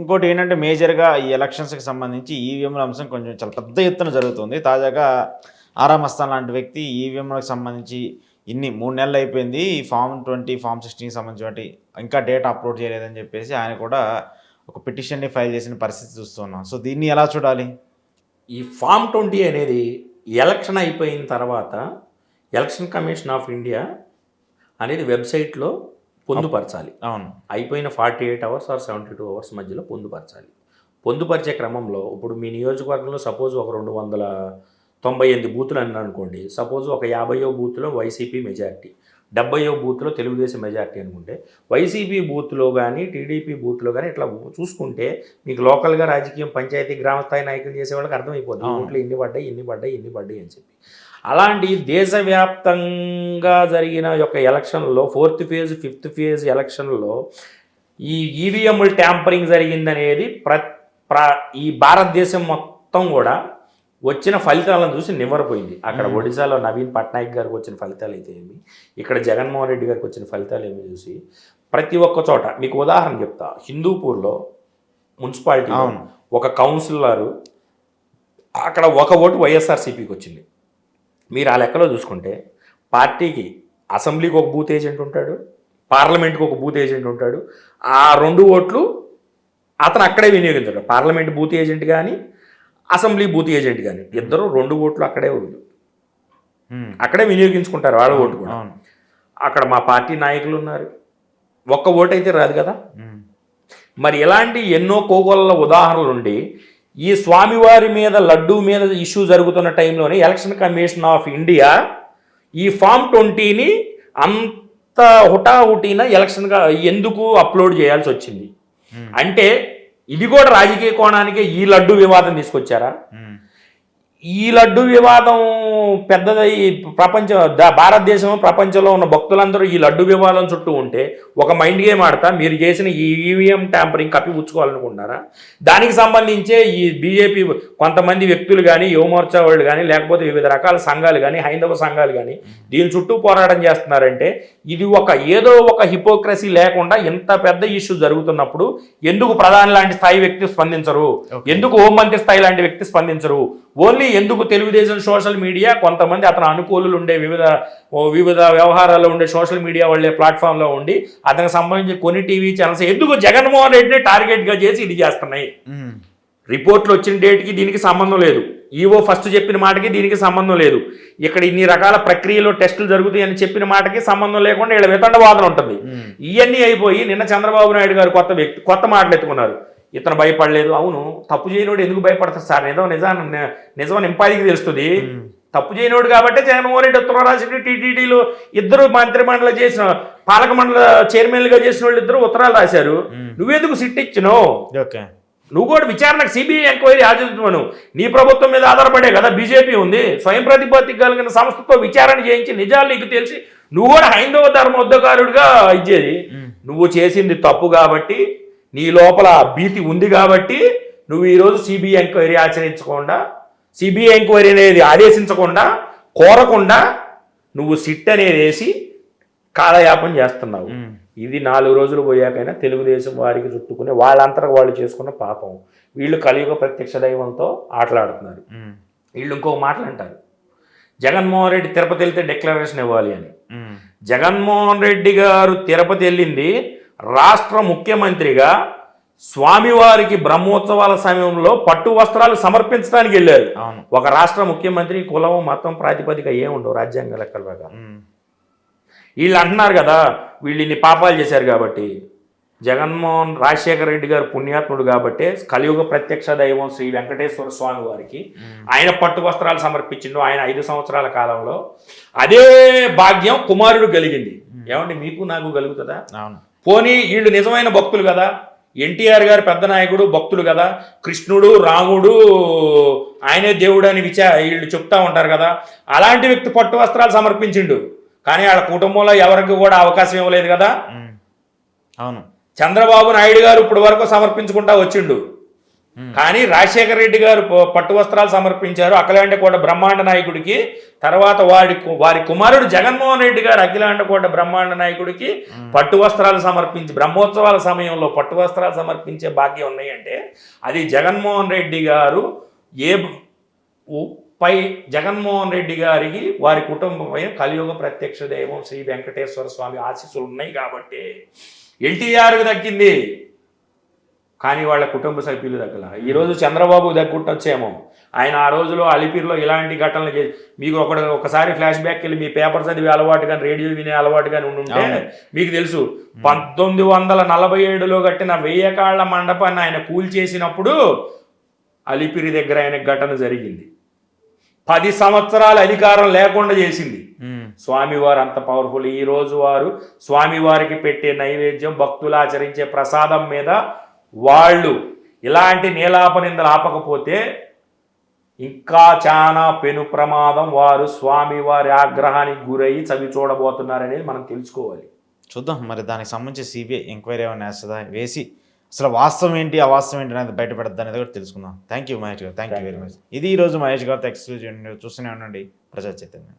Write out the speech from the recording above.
ఇంకోటి ఏంటంటే మేజర్గా ఈ ఎలక్షన్స్కి సంబంధించి ఈవీఎంల అంశం కొంచెం చాలా పెద్ద ఎత్తున జరుగుతుంది. తాజాగా ఆరామస్థాన్ లాంటి వ్యక్తి ఈవీఎంలకు సంబంధించి ఇన్ని మూడు నెలలు అయిపోయింది. ఈ ఫామ్ ట్వంటీ ఫామ్ సిక్స్టీన్కి సంబంధించినటువంటి ఇంకా డేటా అప్లోడ్ చేయలేదని చెప్పేసి ఆయన కూడా ఒక పిటిషన్ని ఫైల్ చేసిన పరిస్థితి చూస్తున్నాం. సో దీన్ని ఎలా చూడాలి? ఈ ఫామ్ ట్వంటీ అనేది ఎలక్షన్ అయిపోయిన తర్వాత ఎలక్షన్ కమిషన్ ఆఫ్ ఇండియా అనేది వెబ్సైట్లో పొందుపరచాలి. అవును. అయిపోయిన forty eight hours or seventy two hours మధ్యలో పొందుపరచాలి. పొందుపరిచే క్రమంలో ఇప్పుడు మీ నియోజకవర్గంలో సపోజ్ ఒక రెండు వందల తొంభై ఎనిమిది బూతులు అని అనుకోండి సపోజ్ ఒక యాభైయో బూత్లో వైసీపీ మెజారిటీ డెబ్బయో బూత్లో తెలుగుదేశం మెజారిటీ అనుకుంటే వైసీపీ బూత్లో కానీ టీడీపీ బూత్లో కానీ ఇట్లా చూసుకుంటే మీకు లోకల్గా రాజకీయం పంచాయతీ గ్రామ స్థాయి నాయకులు చేసే వాళ్ళకి అర్థమైపోతుంది. ఓట్లు ఇన్ని పడ్డాయి ఇన్ని పడ్డాయి ఇన్ని పడ్డాయి అని చెప్పి. అలాంటి దేశవ్యాప్తంగా జరిగిన యొక్క ఎలక్షన్లో ఫోర్త్ ఫేజ్ ఫిఫ్త్ ఫేజ్ ఎలక్షన్లో ఈ ఈవీఎంలు ట్యాంపరింగ్ జరిగిందనేది ప్ర ప్ర ఈ భారతదేశం మొత్తం కూడా వచ్చిన ఫలితాలను చూసి నివ్వరపోయింది అక్కడ. ఒడిశాలో నవీన్ పట్నాయక్ గారికి వచ్చిన ఫలితాలు అయితే ఏమి ఇక్కడ జగన్మోహన్ రెడ్డి గారికి వచ్చిన ఫలితాలు ఏమి చూసి ప్రతి ఒక్క చోట మీకు ఉదాహరణ చెప్తా హిందూపూర్లో మున్సిపాలిటీ. ఒక కౌన్సిలరు అక్కడ ఒక ఓటు వైఎస్ఆర్సీపీకి వచ్చింది మీరు ఆ లెక్కలో చూసుకుంటే పార్టీకి అసెంబ్లీకి ఒక బూత్ ఏజెంట్ ఉంటాడు పార్లమెంట్కి ఒక బూత్ ఏజెంట్ ఉంటాడు ఆ రెండు ఓట్లు అతను అక్కడే వినియోగించాడు. పార్లమెంట్ బూత్ ఏజెంట్ కానీ అసెంబ్లీ బూత్ ఏజెంట్ కానీ ఇద్దరు రెండు ఓట్లు అక్కడే ఉమ్. అక్కడే వినియోగించుకుంటారు వాళ్ళ ఓటు కూడా. అక్కడ మా పార్టీ నాయకులు ఉన్నారు. ఒక్క ఓటు అయితే రాదు కదా. మరి ఇలాంటి ఎన్నో కోగోళ్ళ ఉదాహరణలు ఉండి ఈ స్వామివారి మీద లడ్డూ మీద ఇష్యూ జరుగుతున్న టైంలోనే ఎలక్షన్ కమిషన్ ఆఫ్ ఇండియా ఈ ఫామ్ ట్వంటీని అంత హుటాహుటీన ఎలక్షన్గా ఎందుకు అప్లోడ్ చేయాల్సి వచ్చింది. అంటే ఇది కూడా రాజకీయ కోణానికే ఈ లడ్డు వివాదం తీసుకొచ్చారా. ఈ లడ్డు వివాదం పెద్దదై ప్రపంచ భారతదేశం ప్రపంచంలో ఉన్న భక్తులందరూ ఈ లడ్డు వివాదం చుట్టూ ఉంటే ఒక మైండ్ గేమ్ ఆడతా మీరు చేసిన ఈ ఈవీఎం ట్యాంపరింగ్ కప్పిపుచ్చుకోవాలనుకుంటున్నారా దానికి సంబంధించే ఈ బీజేపీ కొంతమంది వ్యక్తులు కానీ యువమోర్చా వాళ్ళు కానీ లేకపోతే వివిధ రకాల సంఘాలు కానీ హైందవ సంఘాలు కానీ దీని చుట్టూ పోరాటం చేస్తున్నారంటే ఇది ఒక ఏదో ఒక హిపోక్రసీ లేకుండా ఇంత పెద్ద ఇష్యూ జరుగుతున్నప్పుడు ఎందుకు ప్రధాని లాంటి స్థాయి వ్యక్తి స్పందించరు. ఎందుకు హోంమంత్రి స్థాయి లాంటి వ్యక్తి స్పందించరు? ఓన్లీ ఎందుకు తెలుగుదేశం సోషల్ మీడియా? కొంతమంది అతను అనుకూలులు ఉండే వివిధ వివిధ వ్యవహారాల్లో ఉండే సోషల్ మీడియా వాళ్ళే ప్లాట్ఫామ్లో ఉండి అతనికి సంబంధించి కొన్ని టీవీ ఛానల్స్ ఎందుకు జగన్మోహన్ రెడ్డిని టార్గెట్గా చేసి ఇది చేస్తున్నాయి. రిపోర్ట్లు వచ్చిన డేట్కి దీనికి సంబంధం లేదు. ఈవో ఫస్ట్ చెప్పిన మాటకి దీనికి సంబంధం లేదు. ఇక్కడ ఇన్ని రకాల ప్రక్రియలో టెస్టులు జరుగుతాయి అని చెప్పిన మాటకి సంబంధం లేకుండా వీళ్ళ వితండ వాదన ఉంటుంది. ఇవన్నీ అయిపోయి నిన్న చంద్రబాబు నాయుడు గారు కొత్త వ్యక్తి కొత్త మాటలు ఎత్తుకున్నారు. ఇతను భయపడలేదు. అవును తప్పు చేయనోడు ఎందుకు భయపడతారు సార్? నిజం నిజాన్ని నిజం నింపాదికి తెలుస్తుంది. తప్పు చేయనోడు కాబట్టి జగన్మోహన్ రెడ్డి ఉత్తరం రాసి టీటీడీలో ఇద్దరు మంత్రి మండలి చేసిన పాలక మండలి చైర్మన్లుగా చేసిన వాళ్ళు ఇద్దరు ఉత్తరాలు రాశారు. నువ్వెందుకు సిట్ ఇచ్చినావు? ఓకే. నువ్వు కూడా విచారణకు సిబిఐ ఎంక్వైరీ ఆచరించమను నీ ప్రభుత్వం మీద ఆధారపడే కదా బీజేపీ ఉంది. స్వయం ప్రతిపత్తి కలిగిన సంస్థతో విచారణ చేయించి నిజాలు నీకు తెలిసి నువ్వు కూడా హైందవ ధర్మ ఉద్దకారుడిగా ఇచ్చేది. నువ్వు చేసింది తప్పు కాబట్టి నీ లోపల భీతి ఉంది కాబట్టి నువ్వు ఈరోజు సిబిఐ ఎంక్వైరీ ఆచరించకుండా సిబిఐ ఎంక్వైరీ అనేది ఆదేశించకుండా కోరకుండా నువ్వు సిట్ అనేది వేసి కాలయాపన చేస్తున్నావు. ఇది నాలుగు రోజులు పోయాకైనా తెలుగుదేశం వారికి చుట్టుకునే వాళ్ళంతరం వాళ్ళు చేసుకున్న పాపం వీళ్ళు కలియుగ ప్రత్యక్ష దైవంతో ఆటలాడుతున్నారు. వీళ్ళు ఇంకో మాటలు అంటారు జగన్మోహన్ రెడ్డి తిరుపతి వెళ్తే డిక్లరేషన్ ఇవ్వాలి అని. జగన్మోహన్ రెడ్డి గారు తిరుపతి వెళ్ళింది రాష్ట్ర ముఖ్యమంత్రిగా స్వామివారికి బ్రహ్మోత్సవాల సమయంలో పట్టు వస్త్రాలు సమర్పించడానికి వెళ్ళారు. ఒక రాష్ట్ర ముఖ్యమంత్రి కులం మతం ప్రాతిపదిక ఏముండవు రాజ్యాంగ లెక్కల ప్రకారం. వీళ్ళు అంటున్నారు కదా వీళ్ళు ఇన్ని పాపాలు చేశారు కాబట్టి. జగన్మోహన్ రాజశేఖర రెడ్డి గారు పుణ్యాత్ముడు కాబట్టి కలియుగ ప్రత్యక్ష దైవం శ్రీ వెంకటేశ్వర స్వామి వారికి. ఆయన పట్టు వస్త్రాలు సమర్పించిండు ఆయన ఐదు సంవత్సరాల కాలంలో. అదే భాగ్యం కుమారుడు కలిగింది. ఏమండి మీకు నాకు కలుగుతుందా? అవును. పోనీ వీళ్ళు నిజమైన భక్తులు కదా? ఎన్టీఆర్ గారు పెద్ద నాయకుడు భక్తులు కదా? కృష్ణుడు రాముడు ఆయనే దేవుడు అని విచా వీళ్ళు చెప్తా ఉంటారు కదా? అలాంటి వ్యక్తి పట్టు వస్త్రాలు సమర్పించిండు. కానీ వాళ్ళ కుటుంబంలో ఎవరికి కూడా అవకాశం ఇవ్వలేదు కదా. అవును. చంద్రబాబు నాయుడు గారు ఇప్పుడు వరకు సమర్పించుకుంటా వచ్చిండు. కానీ రాజశేఖర రెడ్డి గారు పట్టు వస్త్రాలు సమర్పించారు. అఖిలాండకోట బ్రహ్మాండ నాయకుడికి. తర్వాత వాడి వారి కుమారుడు జగన్మోహన్ రెడ్డి గారు అఖిలాండకోట బ్రహ్మాండ నాయకుడికి పట్టు వస్త్రాలు సమర్పించి బ్రహ్మోత్సవాల సమయంలో పట్టు వస్త్రాలు సమర్పించే భాగ్యం ఉన్నాయంటే అది జగన్మోహన్ రెడ్డి గారు ఏ పై జగన్మోహన్ రెడ్డి గారికి వారి కుటుంబమై కలియుగ ప్రత్యక్ష దైవం శ్రీ వెంకటేశ్వర స్వామి ఆశీస్సులు ఉన్నాయి కాబట్టి ఎన్టీఆర్కి దక్కింది. కానీ వాళ్ళ కుటుంబ సభ్యులు దగ్గర. ఈరోజు చంద్రబాబు దగ్గుట్టొచ్చేమో ఆయన ఆ రోజులో అలిపిరిలో ఇలాంటి ఘటనలు చేసి మీకు ఒక ఒకసారి ఫ్లాష్ బ్యాక్ వెళ్ళి మీ పేపర్ చదివే అలవాటు కానీ రేడియో వినే అలవాటు కానీ ఉంటే. మీకు తెలుసు. పంతొమ్మిది వందల నలభై ఏడులో కట్టిన వెయ్యి కాళ్ళ మండపాన్ని ఆయన కూల్చేసినప్పుడు అలిపిరి దగ్గర ఆయన ఘటన జరిగింది. పది సంవత్సరాల అధికారం లేకుండా చేసింది. స్వామివారు అంత పవర్ఫుల్. ఈ రోజు వారు స్వామివారికి పెట్టే నైవేద్యం భక్తులు ఆచరించే ప్రసాదం మీద వాళ్ళు ఇలాంటి నీలాపనిందలు ఆపకపోతే ఇంకా చాలా పెను ప్రమాదం వారు స్వామివారి ఆగ్రహానికి గురయ్యి చవి చూడబోతున్నారనేది మనం తెలుసుకోవాలి. చూద్దాం. మరి దానికి సంబంధించి సిబిఐ ఎంక్వైరీ ఏమైనా వేస్తుందా వేసి అసలు వాస్తవం ఏంటి? అవాస్తవం ఏంటి అనేది బయటపడద్దు అనేది కూడా తెలుసుకుందాం. థ్యాంక్ యూ మహేష్ గారు. థ్యాంక్ యూ వెరీ మచ్ ఇది ఈ రోజు మహేష్ గారితో ఎక్స్క్లూజివ్ చూస్తూనే ఉండండి. ప్రజా చైతన్యం